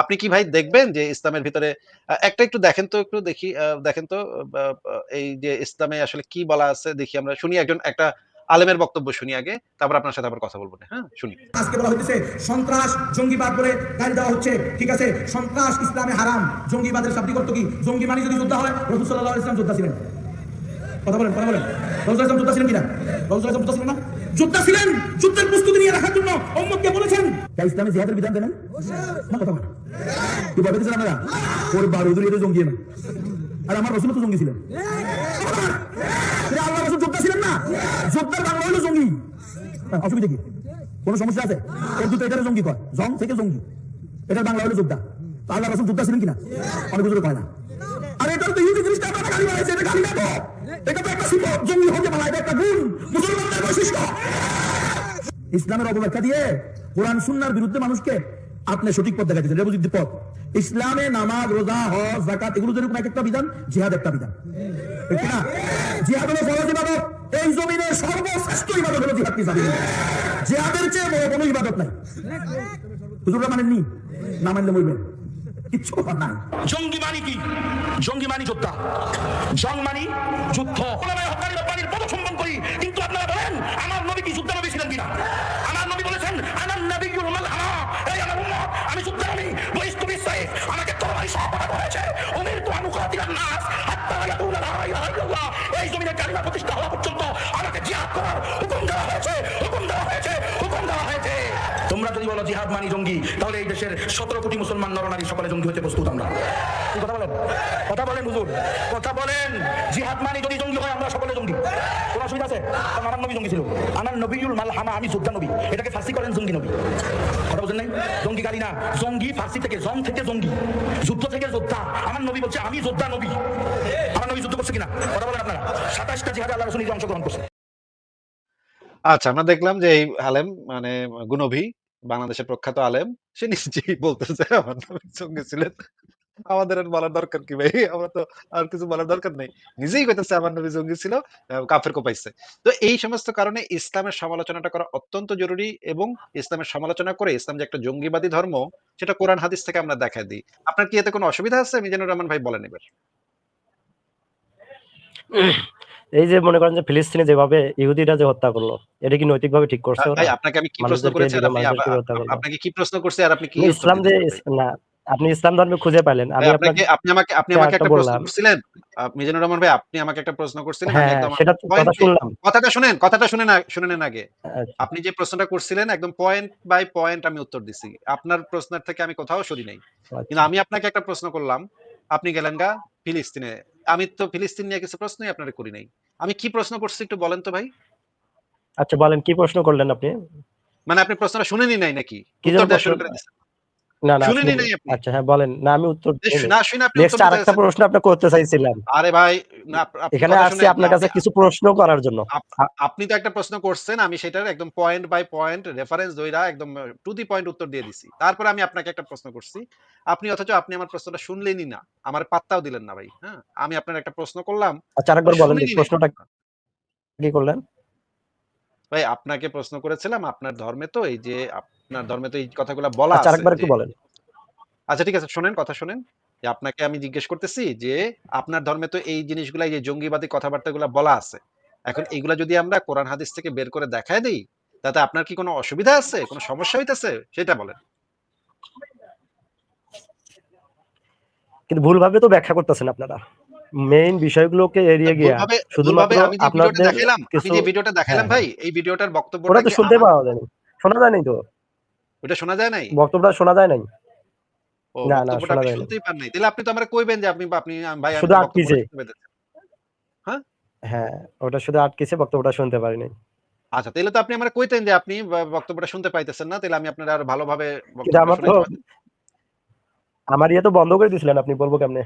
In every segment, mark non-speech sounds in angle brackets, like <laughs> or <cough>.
আপনি কি ভাই দেখবেন যে ইসলামের ভিতরে একটা একটু দেখেন তো, একটু দেখি দেখেন তো এই যে ইসলামে আসলে কি বলা আছে, দেখি আমরা শুনি একজন, একটা আলেমের বক্তব্য শুনি আগে, তারপর আপনার সাথে আবার কথা বলব হ্যাঁ? শুনি। আজকে বলা হইতেছে, সন্ত্রাস, জঙ্গিবাদ বলে গালি দেওয়া হচ্ছে, ঠিক আছে? সন্ত্রাস ইসলামে হারাম, জঙ্গিবাদের শাব্দিক অর্থ কি? জঙ্গি মানে যদি যোদ্ধা হয়, রসুল সাল্লাহ ইসলাম যোদ্ধা ছিলেন। কথা বলেন কথা বলেন। রসুল ইসলাম যোদ্ধা ছিলেন কিনা? রসুল ইসলাম যোদ্ধা ছিলেন না? যোদ্ধা ছিলেন যুদ্ধের প্রস্তুতি নিয়ে রাখার জন্য অম্মদকে বলেছেন। তা ইসলামে জিহাদের বিধান দেন না? কথা বলেন ভাবে দিয়েছেন আমরা ওর বারুদুল এটা জঙ্গি না আর আমার রসুল তো জঙ্গি ছিলেন। আল্লাহ রসুল যোদ্ধা ছিলেন না? যোদ্ধার বাংলা হলো জঙ্গি। হ্যাঁ, অসুবিধা কি? কোনো সমস্যা আছে? এর দুটো এটার জঙ্গি কয়। জং থেকে জঙ্গি। এটার বাংলা হলো যোদ্ধা। আল্লাহ রসুল যোদ্ধা ছিলেন কিনা? অনেক কিছু কয় না। আরে এটার তো ইহুদি জিনিসটা আপনারা গালি বানাইছে এটা গালি না ইসলামের অপব্যাখ্যা দিয়ে কোরআন, সুন্নার বিরুদ্ধে মানুষকে আপনি সঠিক পথ দেখাচ্ছেন এটা বুঝিতে পথ। ইসলামে নামাজ, রোজা, হজ জাকাত এগুলো যেরকম এক একটা বিধান, জিহাদ একটা বিধান। ঠিক না? জিহাদ হলো ফরজ ইবাদত। এই জমিনের সর্বশ্রেষ্ঠ ইবাদত হলো জিহাদ ফিসাবিলিল্লাহ জিহাদের চেয়ে বড় কোনো ইবাদত নাই। হুজুররা মানেননি? না মানলে বলবেন কিচ্ছু নাই জঙ্গি মানি কি জঙ্গি মানি যোদ্ধা। জং মানি যুদ্ধ ওলামায়ে হক্কানি রব্বানির করি কিন্তু আপনারা বলেন আমার নবী কি যুদ্ধ নবী ছিলেন কিনা? আমার নবী বলেছেন আনান নবিয়ুল মালহামা এই আমার উম্মত আমি যুদ্ধ নবী। বহিষ্ঠ বিসাইফ আমাকে তরবারি সহ পাঠানো হয়েছে। উমিরতু আন নাস হাত্তা ইয়াকুলা লা ইলাহা ইল্লাল্লাহ। এই জমিনে কালিমা প্রতিষ্ঠা হওয়া পর্যন্ত আমাকে জিহাদ করার হুকুম দেওয়া হয়েছে হুকুম দেওয়া হয়েছে হুকুম দেওয়া হয়েছে। তোমরা যদি বলো জিহাদ মানি জঙ্গি দেশের সতেরো কোটি মুসলমান নরনারী সকলে জঙ্গি হতে প্রস্তুত আমরা। কথা বলেন? কথা বলেন, হুজুর। কথা বলেন। জিহাদ মানি যদি জঙ্গি হয়, আমরা সকলে জঙ্গি। কোন অসুবিধা আছে? কারণ আমার নবী জঙ্গি ছিল। আমার নবীউল মালহামা আমি যোদ্ধা নবী। এটাকে ফার্সি করেন জঙ্গি নবী। কথা বলছেন নাই? জঙ্গি গালি না। জঙ্গি ফার্সি থেকে জং থেকে জঙ্গি। যুদ্ধ থেকে যোদ্ধা। আমার নবী বলছে, আমি যোদ্ধা নবী। আমার নবী যুদ্ধ করছে কিনা? কথা বলেন আপনারা। সাতাশটা জিহাদে আল্লাহ রসুল অংশগ্রহণ করছে। আচ্ছা আমরা দেখলাম যে এই আলেম মানে গুণভী বাংলাদেশের প্রখ্যাত আলেম, সে নিজেই বলতেছে আমার নবী সঙ্গে ছিলেন আমাদের আর বলার দরকার কি ভাই? আমরা তো আর কিছু বলার দরকার নেই। নিজেই কইতেছে আমার নবী জঙ্গি ছিল কাফের কোপাইছে। তো এই সমস্ত কারণে ইসলামের সমালোচনাটা করা অত্যন্ত জরুরি এবং ইসলামের সমালোচনা করে ইসলাম যে একটা জঙ্গিবাদী ধর্ম, সেটা কোরআন হাদিস থেকে আমরা দেখা দিই। আপনার কি এতে কোনো অসুবিধা আছে? মিজানুর রহমান ভাই, বলেন এবার। এই যে মনে করেন যে ফিলিস্তিনে যেভাবে ইহুদিরা যে হত্যা করল এটা কি নৈতিকভাবে ঠিক করছে ভাই আপনাকে আমি কি প্রশ্ন করেছি আপনি মানুষদেরকে আপ- হত্যা করল। আপনাকে কি প্রশ্ন করছি আর আপনি কি ইসলাম যে না আপনি ইসলাম ধর্মে খুঁজে পেলেন আমি আপনাকে আপনি আমাকে আপনি আমাকে একটা প্রশ্ন। করছিলেন। মিজানুর রহমান ভাই আপনি আমাকে একটা প্রশ্ন করছিলেন আমি হ্যাঁ একদম সেটা কথা শুনলাম। কথাটা শুনেন কথাটা শুনে না শুনে নেন আগে। আচ্ছা, আপনি যে প্রশ্নটা করছিলেন একদম পয়েন্ট বাই পয়েন্ট আমি উত্তর দিছি। আপনার প্রশ্নের থেকে আমি কোথাও সরি নাই। কিন্তু আচ্ছা। আমি আপনাকে একটা প্রশ্ন করলাম আপনি গেলেন গা ফিলিস্তিনে। আমি তো ফিলিস্তিন নিয়ে কিছু প্রশ্নই আপনার করি নাই। আমি কি প্রশ্ন করছি একটু বলেন তো ভাই। আচ্ছা বলেন কি প্রশ্ন করলেন আপনি? মানে আপনি প্রশ্নটা শুনেনি নাই নাকি? কি উত্তর দেওয়া শুরু করে না না শুনেনি নাই আপনি? আচ্ছা হ্যাঁ বলেন। না আমি উত্তর না শুনে আপনি নেক্সট আরেকটা প্রশ্ন আপনি করতে চাইছিলাম। আরে ভাই না, এখানে আসছি আপনার কাছে কিছু প্রশ্ন করার জন্য। আপনি তো একটা প্রশ্ন করছেন আমি সেটার একদম পয়েন্ট বাই পয়েন্ট রেফারেন্স একদম টু দি পয়েন্ট উত্তর দিয়ে দিছি। তারপরে আমি আপনাকে একটা প্রশ্ন করছি। আপনি অথচ আপনি আমার প্রশ্নটা শুনলেনই না। আমার পাত্তাও দিলেন না ভাই হ্যাঁ? আমি আপনার একটা প্রশ্ন করলাম। আচ্ছা আরেকবার বলেন। প্রশ্নটা কি করলেন? ভাই আপনাকে প্রশ্ন করেছিলাম আপনার ধর্মে তো এই যে আপনার ধর্মে তো এই কথাগুলো বলা আচ্ছা আছে আরেকবার একটু বলেন। আচ্ছা ঠিক আছে শোনেন কথা শোনেন। যে আপনাকে আমি জিজ্ঞেস করতেছি যে আপনার ধর্মে তো এই জিনিসগুলা এই যে জঙ্গিবাদী কথাবার্তাগুলো বলা আছে। এখন এগুলা যদি আমরা কোরআন হাদিস থেকে বের করে দেখায় দিই তাতে আপনার কি কোনো অসুবিধা আছে? কোনো সমস্যা হইতেছে? সেটা বলেন। কিন্তু ভুলভাবে তো ব্যাখ্যা করতেছেন আপনারা। মেইন বিষয়গুলোকে এড়িয়ে গিয়া শুধুমাত্র আপনাদের দেখালাম আমি যে ভিডিওটা দেখালাম হ্যাঁ, ভাই এই ভিডিওটার বক্তব্যটা ওটা তো শুনতে পাওয়া যায়নি শোনা যায় নাই তো? ওটা শোনা যায় নাই? বক্তব্যটা শোনা যায় নাই? না, না, শোনা আপনি যায়। শুনতেই পান নাই। তাহলে আপনি তো আমরা কইবেন যে আপনি আপনি ভাই শুধু আটকিছে। শুনতে হ্যাঁ? ওটা শুধু আটকেছে বক্তব্যটা শুনতে পারি নাই। আচ্ছা তাহলে তো আপনি আমরা কইতেন যে আপনি বক্তব্যটা শুনতে পাইতেছেন না তাহলে আমি আপনার আরও ভালোভাবে আমার তো আমার ইয়ে তো বন্ধ করে দিছিলেন আপনি বলব কেমনে?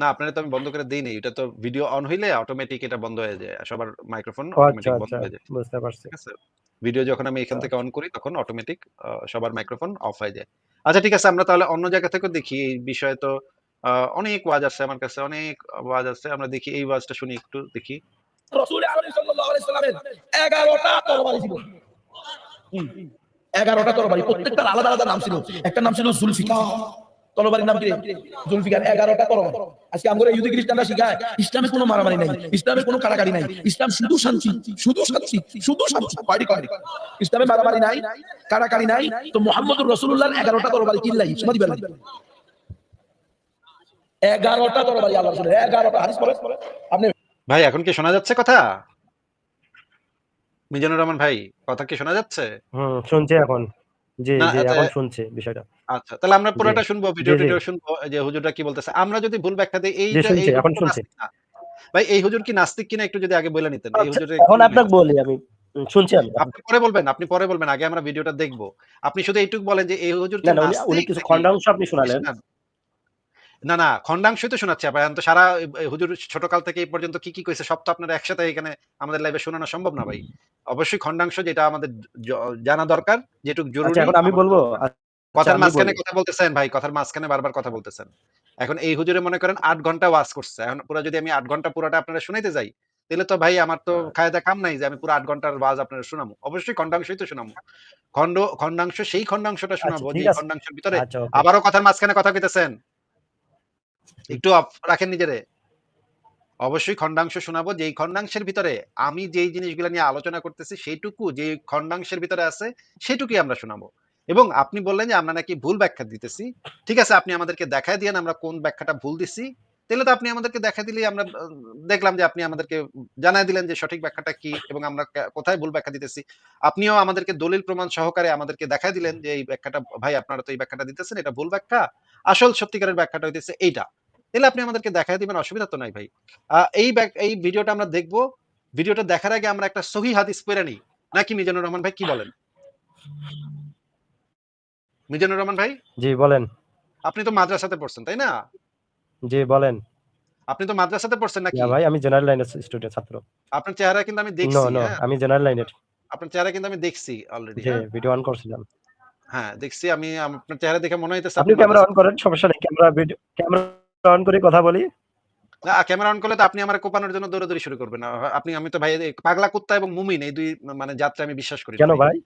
না আপনারা তো আমি বন্ধ করে দেই নাই এটা তো ভিডিও অন হইলে অটোমেটিক এটা বন্ধ হয়ে যায়। সবার মাইক্রোফোন আচ্ছা অটোমেটিক বন্ধ আচ্ছা হয়ে যায়। বুঝতে পারছি। ঠিক আছে? ভিডিও যখন আমি এখান থেকে অন করি তখন অটোমেটিক সবার মাইক্রোফোন অফ হয়ে যায়। আচ্ছা ঠিক আছে আমরা তাহলে অন্য জায়গা থেকেও দেখি। এই বিষয়ে তো অনেক ওয়াজ আছে আমার কাছে অনেক ওয়াজ আছে। আমরা দেখি এই ওয়াজটা শুনি একটু দেখি। রসুল আলাইহি সাল্লাল্লাহু আলাইহি সাল্লামের 11টা তরবারি ছিল। এগারোটা তরবারি প্রত্যেকটার আলাদা আলাদা নাম ছিল। একটা নাম ছিল জুলফিকার। তরবারির নাম কি জুলফিকার এগারোটা তরবারি আজকে আমরা ইহুদি খ্রিস্টানরা শিখায় ইসলামে কোনো মারামারি নাই ইসলামে কোনো কারাকারি নাই। ইসলাম শুধু শান্তি শুধু শান্তি শুধু শান্তি। কয়টি কয়টি ইসলামে মারামারি নাই কারাকারি নাই তো মোহাম্মদুর রসুল্লাহর এগারোটা তরবারি কিনলাই সমাধি বেলা এগারোটা তরবারি আল্লাহ এগারোটা। হাদিস পড়ে আপনি ভাই এখন কি শোনা যাচ্ছে কথা? মিজানুর রহমান ভাই কথা কি শোনা যাচ্ছে? হুম শুনছি এখন। জি না, জি এটা- এখন শুনছি বিষয়টা আচ্ছা তাহলে আমরা পুরোটা শুনব ভিডিও জি, জি। টিডিও শুনব যে হুজুরটা কি বলতেছে আমরা যদি ভুল ব্যাখ্যা দেই এই শুনছি, এখন শুনছি। ভাই এই হুজুর কি নাস্তিক কিনা একটু যদি আগে বলে নিতেন এই আচ্ছা, হুজুরের এখন আপনাকে হয়? বলি আমি উম, শুনছি আমি আপনি পরে বলবেন আপনি পরে বলবেন আগে আমরা ভিডিওটা দেখব আপনি শুধু এইটুকু বলেন যে এই হুজুর কি না উনি- নাস্তিক কিছু নাকি খণ্ডাংশ আপনি শোনালেন? না না খন্ডাংশই তো শোনাচ্ছি আপনার তো সারা হুজুর ছোটকাল থেকে এই পর্যন্ত কি কি কইছে সব তো আপনারা একসাথে এখানে আমাদের লাইভে শোনানো সম্ভব না ভাই। অবশ্যই খন্ডাংশ যেটা আমাদের জানা দরকার যেটুকু জরুরি। আচ্ছা এখন আমি বলব আচ্ছা, কথার মাঝখানে কথা বলতেছেন ভাই কথার মাঝখানে বারবার কথা বলতেছেন। এখন এই হুজুরে মনে করেন আট ঘণ্টা ওয়াজ করছে এখন পুরো যদি আমি আট ঘণ্টা পুরোটা আপনারা শুনাইতে যাই তাহলে তো ভাই আমার তো খায়দা কাম নাই যে আমি পুরো আট ঘণ্টার ওয়াজ আপনারা শোনাবো অবশ্যই খন্ডাংশই তো শোনাবো খন্ড খন্ডাংশ সেই খন্ডাংশটা শোনাবো আচ্ছা, যে। খন্ডাংশের ভিতরে আচ্ছা আবারও কথার মাঝখানে কথা কইতেছেন। একটু রাখেন নিজেরে। অবশ্যই খন্ডাংশ শোনাবো, যেই খন্ডাংশের ভিতরে আমি যেই জিনিসগুলো নিয়ে আলোচনা করতেছি, সেইটুকু যে খন্ডাংশের ভিতরে আছে সেটুকুই আমরা শোনাবো। এবং আপনি বললেন যে আমরা নাকি ভুল ব্যাখ্যা দিতেছি। ঠিক আছে, আপনি আমাদেরকে দেখায় দিয়েন আমরা কোন ব্যাখ্যাটা ভুল দিছি। তাহলে তো আপনি আমাদেরকে দেখা দিলেই আমরা দেখলাম যে আপনি আমাদেরকে জানাই দিলেন যে সঠিক ব্যাখ্যাটা কি এবং আমরা কোথায় ভুল ব্যাখ্যা দিতেছি। আপনিও আমাদেরকে দলিল প্রমাণ সহকারে আমাদেরকে দেখায় দিলেন যে এই ব্যাখ্যাটা, ভাই আপনারা তো এই ব্যাখ্যাটা দিতেছেন, এটা ভুল ব্যাখ্যা। আসল সত্যিকারের ব্যাখ্যাটা হইতেছে এইটা। তাহলে আপনি আমাদেরকে দেখায় দিবেন অসুবিধা তো নাই ভাই। এই এই ভিডিওটা আমরা দেখব। ভিডিওটা দেখার আগে আমরা একটা সহি হাদিস পড়ে নিই। নাকি মিজানুর রহমান ভাই কি বলেন? মিজানুর রহমান ভাই? জি বলেন। আপনি তো মাদ্রাসাতে পড়ছেন তাই না? জি বলেন। আপনি তো মাদ্রাসাতে পড়ছেন নাকি? ভাই আমি জেনারেল লাইনের স্টুডেন্ট ছাত্র। আপনার চেহারা কিন্তু আমি দেখছি নো হ্যাঁ? আমি জেনারেল লাইনের। আপনার চেহারা কিন্তু আমি দেখছি অলরেডি জি ভিডিও অন করছিলাম। হ্যাঁ দেখছি আমি আপনার চেহারা দেখে মনে হইতেছে আপনি ক্যামেরা অন করেন সমস্যা নেই ক্যামেরা ভিডিও ক্যামেরা অন করে কথা বলি। ক্যামেরা অন করলে তো আপনি আমার কোপানোর জন্য দৌড়াদৌড়ি শুরু করবেন। আপনি আমি তো ভাই পাগলা কুত্তা এবং মুমিন এই দুই মানে যাত্রা আমি বিশ্বাস করি কেন ভাই।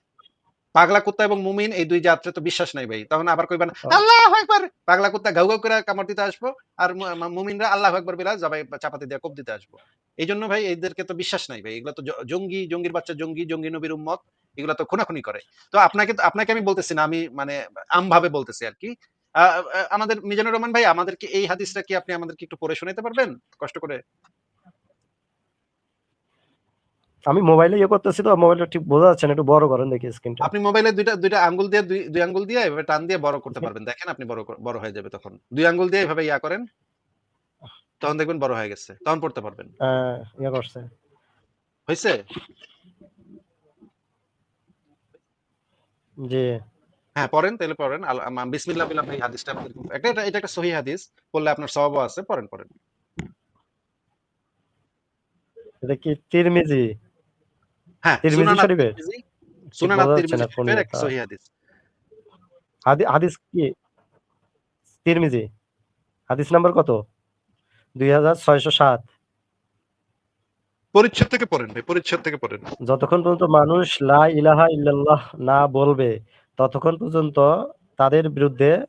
পাগলা কুত্তা এবং মুমিন এই দুই যাত্রা তো বিশ্বাস নাই ভাই। তখন আবার কইবেন আল্লাহ একবার পাগলা কুত্তা গাউ গাউ করে কামড় দিতে আসব আর মুমিনরা আল্লাহ একবার বেলা জবাই চাপাতি দিয়ে কোপ দিতে আসব। এই জন্য ভাই এদেরকে তো বিশ্বাস নাই ভাই। এগুলো তো জঙ্গি জঙ্গির বাচ্চা জঙ্গি জঙ্গি নবীর উম্মত এগুলো তো খুনাখুনি করে। তো আপনাকে আপনাকে আমি বলতেছি না আমি মানে আমভাবে বলতেছি আর কি। আমাদের মিজানুর রহমান ভাই আমাদেরকে এই হাদিসটা কি আপনি আমাদেরকে একটু পড়ে শোনাতে পারবেন? কষ্ট করে। আমি মোবাইলে ইয়ে করতেছি তো মোবাইলটা ঠিক বোঝা যাচ্ছে না একটু বড় করেন দেখি স্ক্রিনটা আপনি মোবাইলে দুইটা দুইটা আঙ্গুল দিয়ে দুই দুই আঙ্গুল দিয়ে এভাবে টান দিয়ে বড় করতে পারবেন। দেখেন আপনি বড় বড় হয়ে যাবে তখন। দুই আঙ্গুল দিয়ে এভাবে ইয়া করেন তখন দেখবেন বড় হয়ে গেছে। তখন পড়তে পারবেন। ইয়ে করছে। হয়েছে জি। হ্যাঁ পড়েন তাহলে পড়েন। বিসমিল্লাহ বিল্লাহ ভাই হাদিসটা আমাদের একটা এটা- এটা একটা সহি হাদিস। পড়লে আপনার সওয়াবও আছে পড়েন পড়েন। এটা কি তিরমিজি? হ্যাঁ তিরমিজি শরীফের? সুনান আত-তিরমিজি না কোন শরীফের লেখা। সহি হাদিস। হাদি- হাদিস কি? তিরমিজি। হাদিস নাম্বার কত? দুই হাজার ছয়শো সাত। পরিচ্ছদ থেকে পড়েন ভাই পরিচ্ছদ থেকে পড়েন। যতক্ষণ পর্যন্ত মানুষ লা ইলাহা ইল্লাল্লাহ না বলবে ততক্ষণ পর্যন্ত তাদের বিরুদ্ধে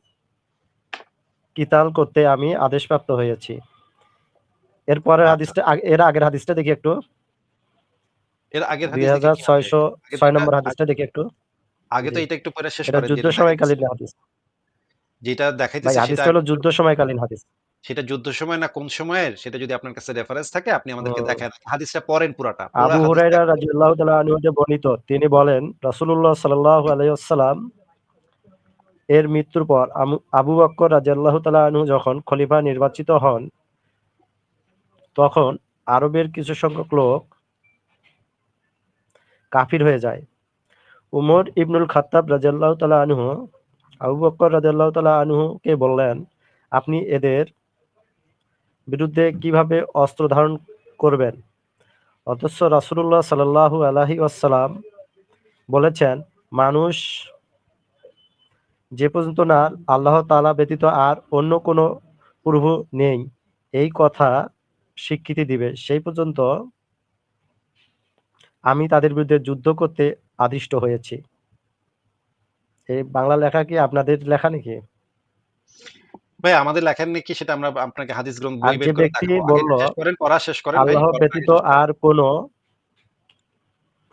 কিতাল করতে আমি আদেশপ্রাপ্ত হয়েছি। এরপরের আচ্ছা। হাদিসটা এর আগের হাদিসটা দেখি একটু। এর আগের দুই হাদিস দেখি হাজার কি আছে? ছয়শো আগে ছয় দুইটা- নম্বর হাদিসটা দেখি একটু। আগে তো এটা একটু পরে শেষ করে যুদ্ধ যেটা সময়কালীন হাদিস। যেটা দেখাইতেছে দেখাইতেছি হাদিসটা হলো যুদ্ধ সময়কালীন হাদিস। সেটা যুদ্ধ সময় না কোন সময়ের সেটা যদি আপনার কাছে রেফারেন্স থাকে আপনি আমাদেরকে দেখেন হাদিসটা পড়েন পুরাটা। আবু দেখেন। রাদিয়াল্লাহু তাআলা আনহু হতে বর্ণিত তিনি বলেন রাসূলুল্লাহ সাল্লাল্লাহু আলাইহি ওয়াসাল্লাম এর মৃত্যুর পর আবু বকর রাদিয়াল্লাহু তাআলা আনহু যখন খলিফা নির্বাচিত হন তখন আরবের কিছু সংখ্যক লোক কাফির হয়ে যায়। উমর ইবনুল খাত্তাব রাদিয়াল্লাহু তাআলা আনহু আবু বকর রাদিয়াল্লাহু তাআলা আনহুকে বললেন আপনি এদের বিরুদ্ধে কীভাবে অস্ত্র ধারণ করবেন? অথচ রাসূলুল্লাহ সাল্লাল্লাহু আলাইহি আসসালাম বলেছেন, মানুষ যে পর্যন্ত না, আল্লাহ তালা ব্যতীত আর অন্য কোনো প্রভু নেই। এই কথা স্বীকৃতি দিবে। সেই পর্যন্ত আমি তাদের বিরুদ্ধে যুদ্ধ করতে আদিষ্ট হয়েছি। এই বাংলা লেখা কি আপনাদের লেখা নাকি? ভাই আমাদের নাকি সেটা আমরা আপনাকে হাদিস গ্রন্থ বই বের করে ব্যক্তি বলল, করেন, পড়া শেষ করেন আল্লাহ ব্যতীত আর কোনো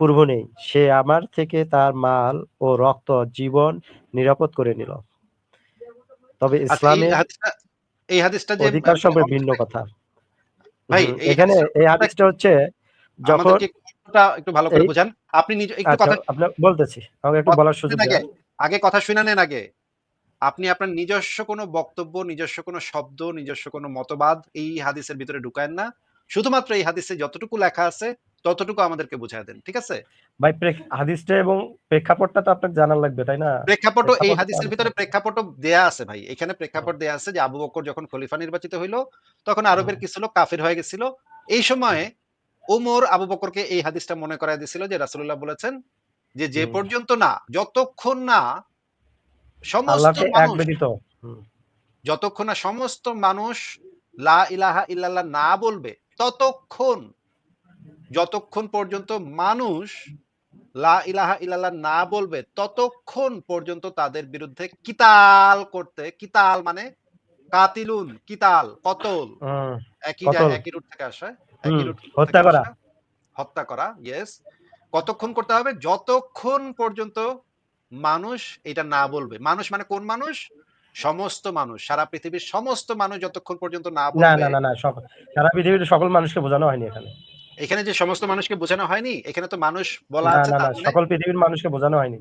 পূর্ব নেই সে আমার থেকে তার মাল ও রক্ত জীবন নিরাপদ করে নিল তবে আচ্ছা, এই হাদিসটা যে অধিকার সম্পর্কে ভিন্ন কথা ভাই, এখানে এই হাদিসটা হচ্ছে যখন একটু ভালো করে বুঝান। আপনি নিজে একটু আচ্ছা কথা বলতেছি আমাকে একটু বলার সুযোগ। আগে কথা শুনে নেন আগে। আপনি আপনার নিজস্ব কোনো বক্তব্য, নিজস্ব কোনো শব্দ, নিজস্ব কোনো মতবাদ এই হাদিসের ভিতরে ঢুকায়েন না। শুধুমাত্র এই হাদিসে যতটুকু লেখা আছে ততটুকু আমাদেরকে বুঝায় দেন। ঠিক আছে? ভাই হাদিসটা এবং প্রেক্ষাপটটা তো আপনাকে জানার লাগবে তাই না প্রেক্ষাপটও এই হাদিসের ভিতরে প্রেক্ষাপটও দেয়া আছে ভাই। এখানে প্রেক্ষাপট দেয়া আছে যে আবু বকর যখন খলিফা নির্বাচিত হইল, তখন আরবের কিছু লোক কাফির হয়ে গেছিল। এই সময়ে ওমর আবু বকরকে এই হাদিসটা মনে করায় দিছিল যে রাসূলুল্লাহ বলেছেন যে যে পর্যন্ত না যতক্ষণ না সমস্ত যতক্ষণ না সমস্ত মানুষ লা ইলাহা ইল্লাল্লাহ না বলবে ততক্ষণ যতক্ষণ পর্যন্ত মানুষ লা ইলাহা ইল্লাল্লাহ না বলবে ততক্ষণ পর্যন্ত তাদের বিরুদ্ধে কিতাল করতে কিতাল মানে কাতিলুন কিতাল কতল একই কতল। জায়গা একই রুট থেকে আসে একই রুট হত্যা করা। আসে। হত্যা করা ইয়েস কতক্ষণ করতে হবে যতক্ষণ পর্যন্ত মানুষ এটা না বলবে। মানুষ মানে কোন মানুষ? সমস্ত মানুষ। সারা পৃথিবীর সমস্ত মানুষ যতক্ষণ পর্যন্ত না বলবে না না না সারা পৃথিবীর সকল মানুষকে বোঝানো হয়নি এখানে। এখানে যে সমস্ত মানুষকে বোঝানো হয়নি এখানে তো মানুষ বলা আছে না সকল পৃথিবীর মানুষকে বোঝানো হয়নি।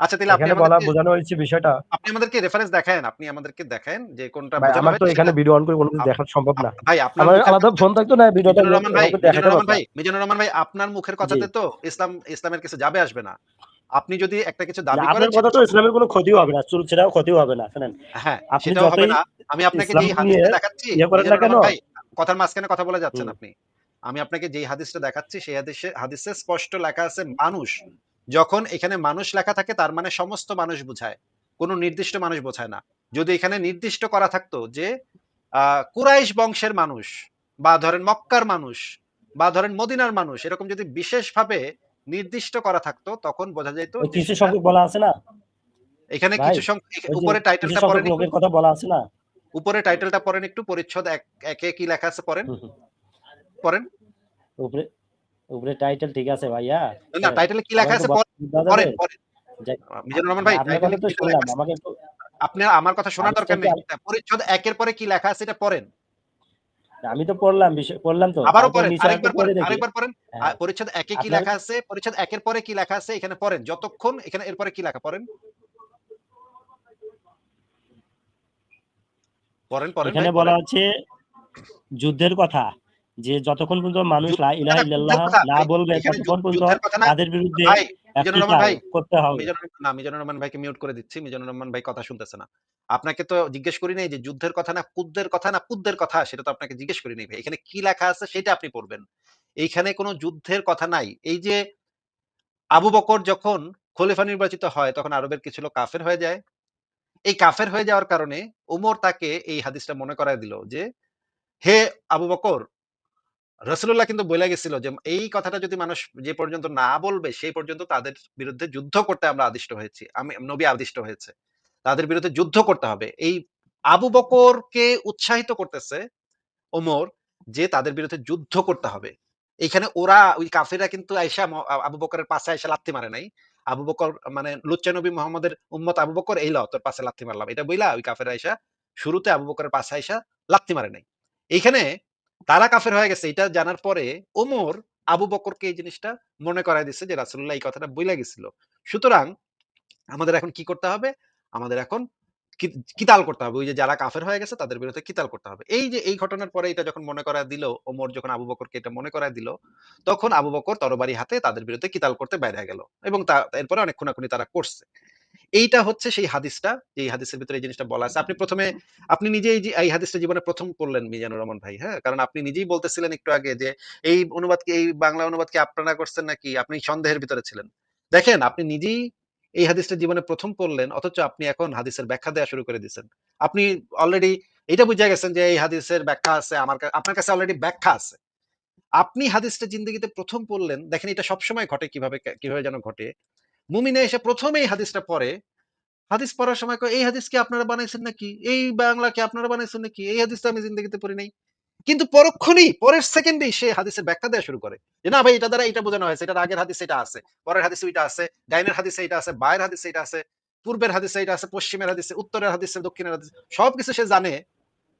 আচ্ছা তাহলে আপনি বলা বোঝানো হয়েছে বিষয়টা। আপনি আমাদেরকে রেফারেন্স দেখায়েন আপনি আমাদেরকে দেখায়েন যে কোনটা বোঝানো আমার তো এখানে ভিডিও অন করে কোনো কিছু দেখা সম্ভব না। ভাই আপনার আলাদা ফোন থাকতো না ভিডিওটা রহমান ভাই মিজানুর রহমান ভাই মিজানুর রহমান ভাই আপনার মুখের কথাতে তো ইসলাম ইসলামের কাছে যাবে আসবে না। আপনি যদি একটা কিছু দাবি করেন আপনার কথা তো ইসলামের কোনো ক্ষতিও হবে না চুল ছেড়াও ক্ষতিও হবে না শুনেন। হ্যাঁ আপনি হবে না। আমি আপনাকে যেই হাদিসটা দেখাচ্ছি ইয়ে কথার মাঝখানে কথা বলে যাচ্ছেন আপনি। আমি আপনাকে যেই হাদিসটা দেখাচ্ছি সেই হাদিসে হাদিসে স্পষ্ট লেখা আছে মানুষ যখন এখানে মানুষ লেখা থাকে তার মানে সমস্ত মানুষ বোঝায় কোনো নির্দিষ্ট মানুষ বোঝায় না। যদি এখানে নির্দিষ্ট করা থাকতো যে আহ কুরাইশ বংশের মানুষ বা ধরেন মক্কার মানুষ বা ধরেন মদিনার মানুষ এরকম যদি বিশেষভাবে নির্দিষ্ট করা থাকতো তখন বোঝা যেত কিছু সংখ্যক বলা আছে না? এখানে কিছু সংখ্যক উপরে টাইটেলটা পড়েন লোকের কথা বলা আছে না? উপরে টাইটেলটা পড়েন একটু পরিচ্ছদ এক কি লেখা আছে পড়েন। পড়েন। উপরে উপরে টাইটেল ঠিক আছে ভাইয়া। না টাইটেলে কি লেখা আছে পড়েন পড়েন মিজানুর রহমান ভাই আপনার তো শুনলাম আমাকে একটু আপনি আমার কথা আমি দরকার নেই। পরিচ্ছদ একের পরে কি লেখা আছে এটা পড়েন। আমি তো পড়লাম পড়লাম তো। আবারও পড়েন আরেকবার পড়েন আরেকবার পড়েন। হ্যাঁ। পরিচ্ছদ একে কি লেখা আছে? পরিচ্ছদ একের পরে কি লেখা আছে? এখানে পড়েন যতক্ষণ এখানে এরপরে কি লেখা পড়েন। পড়েন পড়েন এখানে বলা। হচ্ছে যুদ্ধের কথা যে যতক্ষণ পর্যন্ত মানুষ লা ইলাহা না, ইল্লাল্লাহ না বলবে ততক্ষণ পর্যন্ত তাদের বিরুদ্ধে মিজানুর রহমান ভাই করতে হবে। না মিজানুর রহমান ভাইকে মিউট করে দিচ্ছি। মিজানুর রহমান ভাই কথা শুনতেছে না। আপনাকে তো জিজ্ঞেস করি নাই যে যুদ্ধের কথা না কথা না কথা সেটা তো আপনাকে জিজ্ঞেস করি নাই ভাই। এখানে কি লেখা আছে সেটা আপনি পড়বেন। এইখানে কোনো যুদ্ধের কথা নাই। এই যে আবু বকর যখন খলিফা নির্বাচিত হয় তখন আরবের কিছু লোক কাফের হয়ে যায়। এই কাফের হয়ে যাওয়ার কারণে উমর তাকে এই হাদিসটা মনে করায় দিল যে হে আবু বকর রসুল্লাহ কিন্তু বলে গেছিল যে, এই কথাটা যদি মানুষ যে পর্যন্ত না বলবে, সেই পর্যন্ত তাদের বিরুদ্ধে যুদ্ধ করতে আমরা আদিষ্ট হয়েছি। আমি, নবী আদিষ্ট হয়েছে। তাদের বিরুদ্ধে যুদ্ধ করতে হবে। এই আবু বকরকে উৎসাহিত করতেছে ওমর যে তাদের বিরুদ্ধে যুদ্ধ করতে হবে। এখানে ওরা, ওই কাফিরা কিন্তু আইসা আবু বকরের পাশে আইসা লাত্তি মারে নাই। আবু বকর মানে লুচ্চা নবী মোহাম্মদের উম্মত আবু বকর, এই ল, তোর পাশে লাত্তি মারলাম। এটা বইলা ওই কাফের আইসা শুরুতে আবু বকরের পাশে আইসা লাত্তি মারে নাই। এইখানে তারা কাফের হয়ে গেছে, এটা জানার পরে ওমর আবু বকরকে এই জিনিসটা মনে করায় দিচ্ছে যে রাসুল্লাহ এই কথাটা বইলা গেছিল। সুতরাং আমাদের এখন কি করতে হবে? আমাদের এখন কিতাল করতে হবে। ওই যে যারা কাফের হয়ে গেছে তাদের বিরুদ্ধে কিতাল করতে হবে। এই যে, এই ঘটনার পরে এটা যখন মনে করায় দিল, ওমর যখন আবু বকরকে এটা মনে করায় দিল, তখন আবু বকর তরবারি হাতে তাদের বিরুদ্ধে কিতাল করতে বাইরে গেল এবং তা, এরপরে অনেক খুনাখুনি তারা করছে। এইটা হচ্ছে সেই হাদিসটা, যে হাদিসের ভিতরে এই জিনিসটা বলা আছে। আপনি প্রথমে, আপনি নিজেই এই এই হাদিসটা জীবনে প্রথম পড়লেন মিজানুর রহমান ভাই হ্যাঁ? কারণ আপনি নিজেই বলতেছিলেন একটু আগে যে, এই অনুবাদ কি, এই বাংলা অনুবাদ কি আপনারা করছেন নাকি আপনি সন্দেহের ভিতরে ছিলেন? দেখেন, আপনি নিজেই এই হাদিসটা জীবনে প্রথম পড়লেন, অথচ আপনি এখন হাদিসের ব্যাখ্যা দেওয়া শুরু করে দিয়েছেন। আপনি অলরেডি এটা বুঝে গেছেন যে, এই হাদিসের ব্যাখ্যা আছে, আমার আপনার কাছে অলরেডি ব্যাখ্যা আছে। আপনি হাদিসটা জিন্দগিতে প্রথম পড়লেন, দেখেন এটা সবসময় ঘটে কীভাবে কীভাবে যেন ঘটে। মুমিনে এসে প্রথমেই হাদিসটা পড়ে হাদিস পড়ার সময় "এই হাদিস কি আপনারা বানাইছেন নাকি? এই বাংলা কি আপনারা বানাইছেন নাকি? এই হাদিস আমি জিন্দেগিতে পড়ি নাই।" কিন্তু পরক্ষণেই পরের সেকেন্ডেই সে হাদিসের ব্যাখ্যা দেয়া শুরু করে। যে, "না ভাই এটা দ্বারা এটা বোঝানো হয়েছে। এটার আগের হাদিসে এটা আছে। পরের হাদিসে ওইটা আছে। ডাইনের হাদিসে এটা আছে। বাঁয়ের হাদিসে এটা আছে। পূর্বের হাদিসে এটা আছে। পশ্চিমের হাদিসে, উত্তরের হাদিসে, দক্ষিণের হাদিসে।" সবকিছু সে জানে।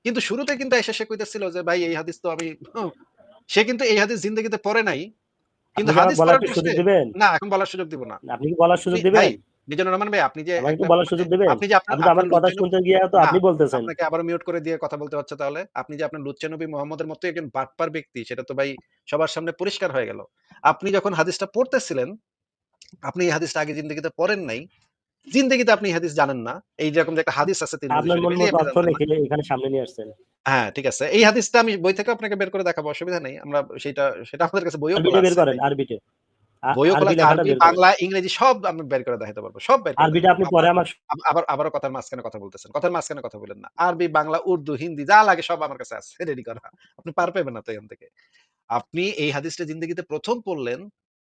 কিন্তু শুরুতে কিন্তু এসে সে কইতেছিল যে, "ভাই এই হাদিস তো আমি" সে কিন্তু এই হাদিস জিন্দেগিতে পড়ে নাই। কিন্তু হাদিস সুযোগ দিবেন? না এখন বলার সুযোগ দিব না। আপনি কি বলার সুযোগ দিবেন? মিজানুর রহমান ভাই আপনি যে আমাকে বলার সুযোগ দিবেন? আপনি যে আপনি আমার কথা শুনতে গিয়ে তো আপনি বলতেছেন। আপনাকে আবার মিউট করে দিয়ে কথা বলতে হচ্ছে তাহলে। আপনি যে আপনার লুচ্চা নবী মুহাম্মদের মতো একজন বাটপার ব্যক্তি সেটা তো ভাই সবার সামনে পরিষ্কার হয়ে গেল। আপনি যখন হাদিসটা পড়তেছিলেন, আপনি এই হাদিসটা আগে জিন্দেগিতে পড়েন নাই। জিন্দেগিতে আপনি হাদিস জানেন না। এই যেরকম যে একটা হাদিস আছে তিরমিজি আপনার শরীফে এই মতো আপনি অর্থ জানতেন না। লিখে এখানে সামনে নিয়ে আসছেন। হ্যাঁ, ঠিক আছে। এই হাদিসটা আমি বই থেকে আপনাকে বের করে দেখাবো অসুবিধা নেই। আমরা সেটা সেটা আমাদের কাছে বইও বের করেন, আরবিতে। বইও খোলা আরবি। বাংলা, ইংরেজি সব আমি বের করে দেখাতে পারব। সব বের আরবিটা আপনি পরে আবার আমার আব আবার আবারও কথার মাঝখানে কথা বলতেছেন। কথার মাঝখানে কথা বলেন না। আরবি, বাংলা, উর্দু, হিন্দি যা লাগে সব আমার কাছে আছে রেডি করা। আপনি পার পাইবেন না তো এখান থেকে। আপনি এই হাদিসটা জিন্দেগিতে ১ম পড়লেন।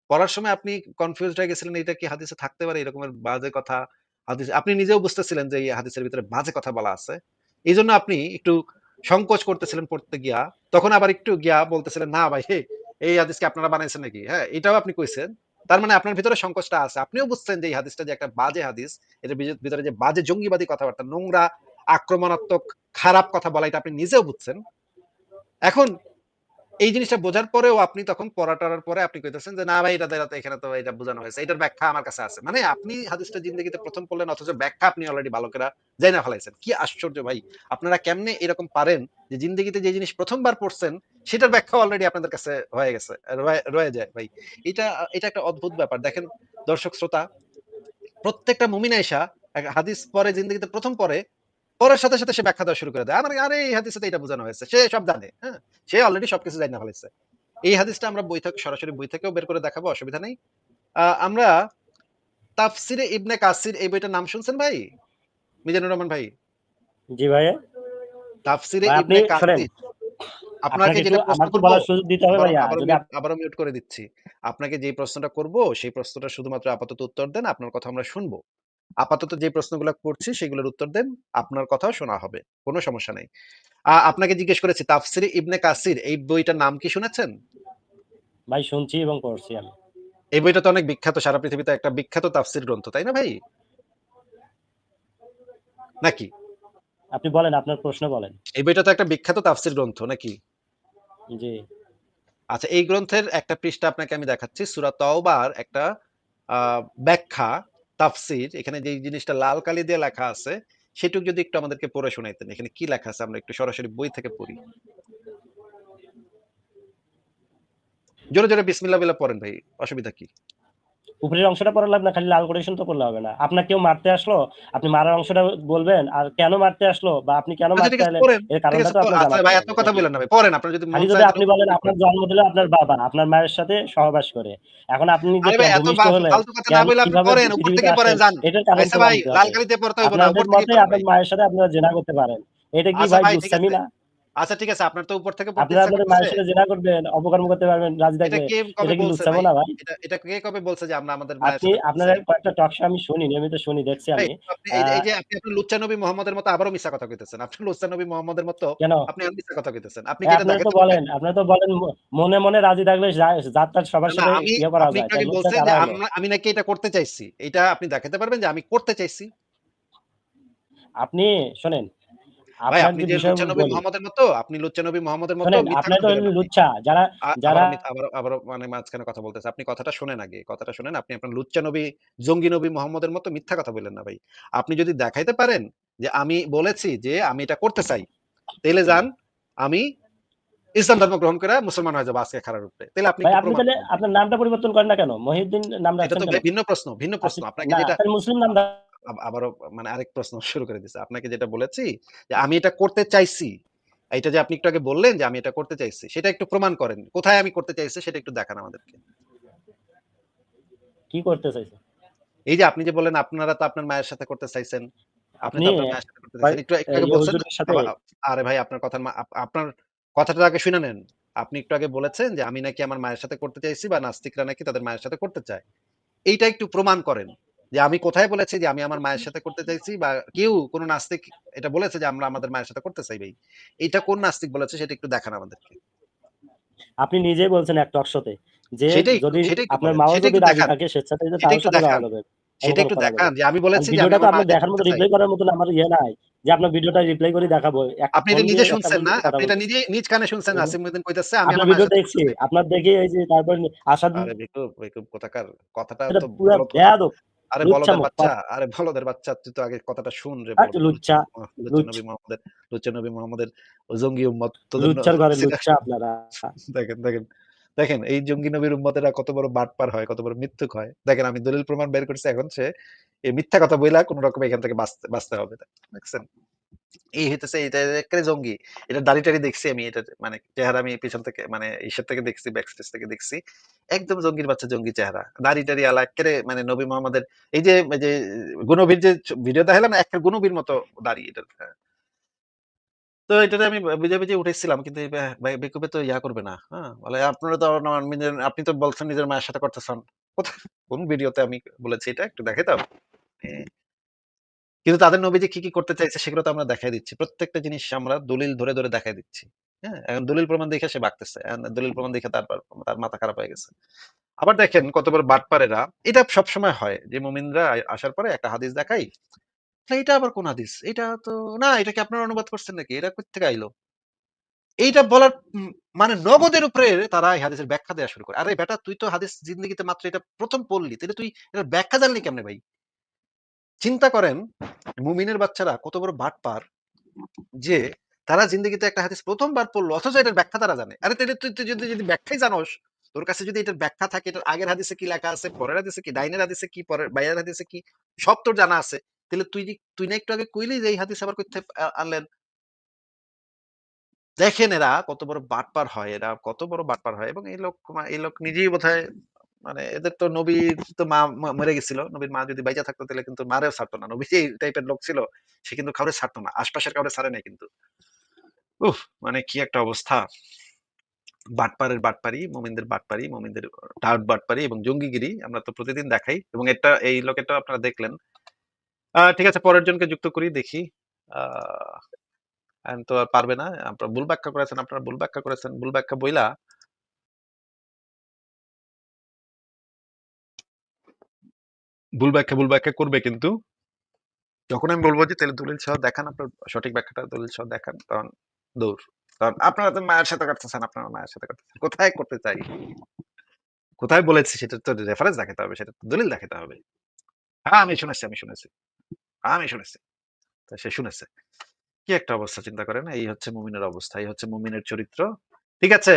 পড়ার সময় আপনি কনফিউজড হয়ে গেছিলেন এটা কি হাদিসে থাকতে পারে এরকমের বাজে কথা। হাদিস আপনি নিজেও বুঝতেছিলেন যে এই হাদিসের ভিতরে বাজে কথা বলা আছে। এজন্য আপনি একটু সংকোচ করতেছিলেন পড়তে গিয়া। তখন আবার একটু গিয়া বলতেছিলেন, "না ভাই এই হাদিস কি আপনারা বানাইছেন নাকি?" হ্যাঁ, এটাও আপনি কইছেন। তার মানে আপনার ভিতরে সংকোচটা আছে। আপনিও বুঝছেন যে এই হাদিসটা যে একটা বাজে হাদিস। এটার ভিতরে যে বাজে জঙ্গিবাদী কথাবার্তা, নোংরা, আক্রমণাত্মক, খারাপ কথা বলা এটা আপনি নিজেও বুঝছেন। এখন এই জিনিসটা বোঝার পরেও আপনি তখন পড়া-টরার পরে আপনি কইতেছেন যে, "না ভাই এটা দ্বারা তো এখানে তো এটা বোঝানো হয়েছে। এটার ব্যাখ্যা আমার কাছে আছে।" মানে আপনি হাদিসটা জিন্দেগিতে ১ম পড়লেন অথচ ব্যাখ্যা আপনি অলরেডি ভালো কইরা জাইনা ফেলাইছেন। কি আশ্চর্য ভাই! আপনারা কেমনে এরকম পারেন যে জিন্দেগিতে যে জিনিস প্রথমবার পড়ছেন সেটার ব্যাখ্যা অলরেডি আপনাদের কাছে হয়ে গেছে। রয়ে যায় ভাই। এটা এটা একটা অদ্ভুত ব্যাপার। দেখেন দর্শক শ্রোতা, প্রত্যেকটা মুমিন আইসা হাদিস পড়ে জিন্দেগিতে প্রথম পড়ে, পড়ার সাথে, সাথে সে ব্যাখ্যা দেওয়া শুরু করে দেয়। আমার আরে এই হাদিসে এটা বোঝানো হয়েছে। সে সব জানে। হ্যাঁ? সে অলরেডি সবকিছু জাইনা ফেলাইছে। এই হাদিসটা আমরা বই থেকে সরাসরি বই থেকেও বের করে দেখাবো অসুবিধা নেই। আমরা তাফসিরে ইবনে কাসির এই বইটার নাম শুনছেন ভাই? মিজানুর রহমান ভাই? জি ভাইয়া। তাফসিরে ইবনে কাসির। আপনাকে যেটা প্রশ্ন বলার সুযোগ দিতে হবে ভাইয়া। আবারও যদি মিউট মিউট করে দিচ্ছি। আপনাকে যেই প্রশ্নটা করব সেই প্রশ্নটা শুধুমাত্র আপাতত উত্তর দেন। আপনার কথা আমরা শুনব। আপাতত যে প্রশ্নগুলা করছি সেগুলোর উত্তর দেন। আপনার কথাও শোনা হবে। কোন সমস্যা নাই। আপনাকে জিজ্ঞেস করেছি তাফসিরে ইবনে কাসির এই বইটার নাম কি শুনেছেন? ভাই শুনছি এবং পড়ছি আমি। এই বইটা তো অনেক বিখ্যাত সারা পৃথিবীতে একটা বিখ্যাত তাফসির গ্রন্থ, তাই না ভাই? নাকি? আপনি বলেন আপনার প্রশ্ন বলেন। এই বইটা তো একটা বিখ্যাত তাফসির গ্রন্থ নাকি? জি। আচ্ছা এই গ্রন্থের একটা পৃষ্ঠা আপনাকে আমি দেখাচ্ছি। সূরা তওবার একটা ব্যাখ্যা, তাফসির এখানে যে জিনিসটা লাল কালি দিয়ে লেখা আছে, সেটুকু যদি একটু আমাদেরকে পড়ে শোনাইতেন। এখানে কি লেখা আছে আমরা একটু সরাসরি বই থেকে পড়ি। জোরে, জোরে বিসমিল্লা বিল্লা পড়েন ভাই। অসুবিধা কি? উপরের অংশটা পড়া লাগবে না, খালি লাল কোটেশন তো করলে হবে না। আপনার কেউ মারতে আসলো, আপনি মারার অংশটা বলবেন আর কেন মারতে আসলো বা আপনি কেন আচ্ছা মারতে এলেন এর কারণটা তো আপনার আচ্ছা জানা ভাই এত কথা নাকি? বইলেন না ভাই। পড়েন আপনার যদি খালি যদি আপনি বলেন আপনার জন্ম দিল আপনার বাবা, আপনার মায়ের সাথে সহবাস করে। এখন আপনি যে এত ভূমিষ্ঠ হলেন, ফালতু কথা না বইলে আপনি পড়েন। উপর থেকে পড়েন। এটার কারণ আচ্ছা ভাই লাল কালিতে পড়তে হইব না। উপর পড়েন আপনার মায়ের সাথে আপনারা জেনা করতে পারেন। এটা কি ভাই ভাই দুষ্টামি না? আচ্ছা ঠিক আছে আপনার তো উপর থেকে আপনারা আপনাদের মায়ের জেনা করবেন, অপকর্ম করতে পারবেন রাজি এটা। কে কবে বলছে না ভাই? এটা এটা কে কবে বলছে যে আমরা আমাদের আপনি আপনার? কয়েকটা টক শো আমি শুনি, নিয়মিত শুনি, দেখছি আমি। আপনি এই যে আপনি আপনার লুচ্চা নবী মুহাম্মদের মতো আবারও মিথ্যা কথা কইতেছেন। আপনি লুচ্চা নবী মুহাম্মদের মতো কেন? আপনি আর মিথ্যা কথা কইতেছেন। আপনি কি এটা তো বলেন, আপনি তো বলেন মনে, মনে রাজি থাকলে যা সবার সাথে ইয়ে করা যায়। লুচ্চা বলছেন যে আমি নাকি এটা করতে চাইছি। এটা আপনি দেখাতে পারবেন যে আমি করতে চাইছি? আপনি শোনেন, ভাই আপনি যে যে বিষয় লুচ্চা নবী বলি মুহাম্মদের মতো, আপনি লুচ্চা নবী মতো শোনেন, মিথ্যা আপনারা কথা তো বলেন হলেন আপনি। লুচ্চা। যারা যারা আবারও মিথ আবারও আবারও মানে মাঝখানে কথা বলতেছে। আপনি কথাটা শোনেন আগে। কথাটা শোনেন। আপনি আপনার লুচ্চা জঙ্গি নবী মুহাম্মদের মতো মিথ্যা কথা বইলেন না ভাই। আপনি যদি দেখাইতে পারেন যে আমি বলেছি যে আমি এটা করতে চাই, তাইলে যান আমি ইসলাম ধর্ম গ্রহণ করে মুসলমান হয়ে যাব আজকে খাড়ার উপরে। তাইলে আপনি আপনি তাহলে আপনার নামটা পরিবর্তন করেন না কেন? মহিউদ্দিন নাম এটা তো ভিন্ন প্রশ্ন, ভিন্ন প্রশ্ন। আপনি আপনাকে যেটা মুসলিম নাম আবারও মানে আরেক প্রশ্ন শুরু করে দিছে। আপনাকে যেটা বলেছি যে আমি এটা করতে চাইছি। এইটা যে আপনি একটু আগে বললেন যে আমি এটা করতে চাইছি। সেটা একটু প্রমাণ করেন। কোথায় আমি করতে চাইছি সেটা একটু দেখান আমাদেরকে। কি করতে চাইছে? এই যে আপনি যে বললেন আপনারা তো আপনার মায়ের সাথে করতে চাইছেন। আপনি তো আপনার মায়ের সাথে করতে চাইছেন। একটু একটু আগে বলছেন আরে ভাই আপনার আপ আপনার কথাটা আগে শুনে নেন। আপনি একটু আগে বলেছেন যে আমি নাকি আমার মায়ের সাথে করতে চাইছি বা নাস্তিকরা নাকি তাদের মায়ের সাথে করতে চায়। এইটা একটু প্রমাণ করেন। যে আমি কোথায় বলেছি যে আমি আমার মায়ের সাথে করতে চাইছি বা কেউ কোন নাস্তিক এটা বলেছে যে আমরা আমাদের মায়ের সাথে করতে চাই ভাই। এটা কোন নাস্তিক বলেছে সেটা একটু দেখান আমাদেরকে। আপনি নিজেই বলছেন এক টক শোতে যে যদি আপনার। মাও যদি রাজি থাকে স্বেচ্ছাচারিতা সেটা তার একটু সাথে যাওয়া দেখান। সেটা একটু দেখান যে আমি বলেছি যে আমি ভিডিওটা তো আমার দেখার মতো রিপ্লাই করার মতন আমার ইয়ে নাই। যে আপনার ভিডিওটা রিপ্লাই করে দেখাবো। আপনি এটা নিজে শুনছেন না? আপনি এটা নিজে নিজ কানে শুনছেন। আসিম উদ্দিন কইতাছে আমি আপনার আমার ভিডিও দেখছি। আপনার দেখে এই যে তারপর আসাদ আরে বেকুব বেকুব কোথাকার? কথাটা তো পুরো বেয়াদব। আরে বলদের বাচ্চা আরে বলদের বাচ্চা তুই তো আগে কথাটা শুন রে লুচ্চা, নবী মোহাম্মদের লুচ্চা নবী মোহাম্মদের জঙ্গি উম্মত লুচ্চার ঘরে <laughs> লুচ্চা আপনারা। <laughs> দেখেন দেখেন দেখেন এই জঙ্গি নবীর উম্মতেরা কত বড় বাট পার হয় কত বড় মিথ্যুক হয়। দেখেন আমি দলিল প্রমাণ বের করছি এখন সে এই মিথ্যা কথা বইলা কোন রকম এখান থেকে বাঁচতে বাঁচতে হবে। দেখছেন এই হইতেছে এটা একেবারে জঙ্গি। এটা দাড়ি টাড়ি দেখছি আমি এটা মানে চেহারা আমি পিছন থেকে মানে ঈশ্বর থেকে দেখছি ব্যাক স্টেজ থেকে দেখছি। একদম জঙ্গির বাচ্চা জঙ্গি চেহারা। দাড়ি টাড়ি আলা একেবারে মানে নবী মোহাম্মদের এই যে যে গুণবীর যে ভিডিও দেখালাম না একটা গুণবীর মতো দাড়ি এটা তো এটাতে আমি বুঝে বুঝে উঠেছিলাম কিন্তু বেকুবে তো ইয়া করবে না হ্যাঁ? বলে আপনারা তো আপনি তো বলছেন নিজের মায়ের সাথে করতেছেন। কোন ভিডিওতে আমি বলেছি এটা? একটু দেখে এ, কিন্তু তাদের নবী যে কি কি করতে চাইছে সেগুলো তো আমরা দেখাই দিচ্ছি। প্রত্যেকটা জিনিস আমরা দলিল ধরে ধরে দেখাই দিচ্ছি। হ্যাঁ এখন দলিল প্রমাণ দেখে সে এখন দলিল প্রমাণ দেখে তারপর তার মাথা খারাপ হয়ে গেছে। আবার দেখেন কতবার বাটপারেরা, এটা সবসময় হয় যে মুমিনরা আ- আসার পরে একটা হাদিস দেখাই এটা আবার কোন হাদিস? এটা তো, না, এটা কি আপনারা অনুবাদ করছেন নাকি? এটা কোথেকে আইলো? এইটা বলার মানে নগদের উপরে তারা এই হাদিসের ব্যাখ্যা দেওয়া শুরু করে। আরে বেটা, তুই তো হাদিস জিন্দগিতে মাত্র এটা প্রথম পড়লি তাহলে তুই এটার ব্যাখ্যা জানলি কেমনে ভাই? চিন্তা করেন মুমিনের বাচ্চারা কত বড় বাটপার যে তারা জিন্দগিতে একটা হাদিস প্রথমবার পড়ল, অথচ এটার ব্যাখ্যা তারা জানে। আরে তাহলে তুই তুই যদি যদি ব্যাখ্যাই জানোস, তোর কাছে যদি এটার ব্যাখ্যা থাকে, এটার আগের হাদিসে কি লেখা আছে, পরের হাদিসে কি, ডাইনের হাদিসে কি, পরের, বাইরের হাদিসে কি, সব তোর জানা আছে। তাহলে তুই তুই না একটু আগে কইলি যে এই হাদিস আবার করতে আনলেন? দেখেন এরা কত বড় বাটপার হয়, এরা কত বড় বাটপার হয় এবং এই লোক এই লোক নিজেই বোধহয় মানে এদের তো নবী তো মা মরে গেছিল। নবীর মা যদি বাইচা থাকতো তাহলে কিন্তু মারেও ছাড়তো না। নবী এই টাইপের লোক ছিল, সে কিন্তু কাউরে ছাড়তো না। আশপাশের কাউরে ছাড়ে নাই কিন্তু। উফ মানে কি একটা অবস্থা। বাটপারের বাটপারি, মোমিনদের বাটপারি, মোমিনদের টাউট বাটপারি এবং জঙ্গিগিরি আমরা তো প্রতিদিন দেখাই এবং এটা, এই লোকেরটা আপনারা দেখলেন। ঠিক আছে, পরের জনকে যুক্ত করি, দেখি। আহ তো আর পারবে না। আপনারা ভুল ব্যাখ্যা করেছেন, আপনারা ভুল ব্যাখ্যা করেছেন। ভুল ব্যাখ্যা বইলা ভুল ব্যাখ্যা ভুল ব্যাখ্যা করবে কিন্তু। যখন আমি বলব যে, তাহলে দলিল সহ দেখান আপনার সঠিক ব্যাখ্যাটা, দলিল সহ দেখান তখন দৌড় কারণ আপনারা তো মায়ের সাথে করতেছেন আপনারা মায়ের সাথে করতেছেন কোথায় করতে চাই? কোথায় বলেছি সেটা তো রেফারেন্স দেখাতে হবে, সেটা তো দলিল দেখাতে হবে। হ্যাঁ আমি শুনেছি আমি শুনেছি। আমি শুনেছি। সে শুনেছে। কি একটা অবস্থা, চিন্তা করেন। এই হচ্ছে মুমিনের অবস্থা, এই হচ্ছে মুমিনের চরিত্র। ঠিক আছে?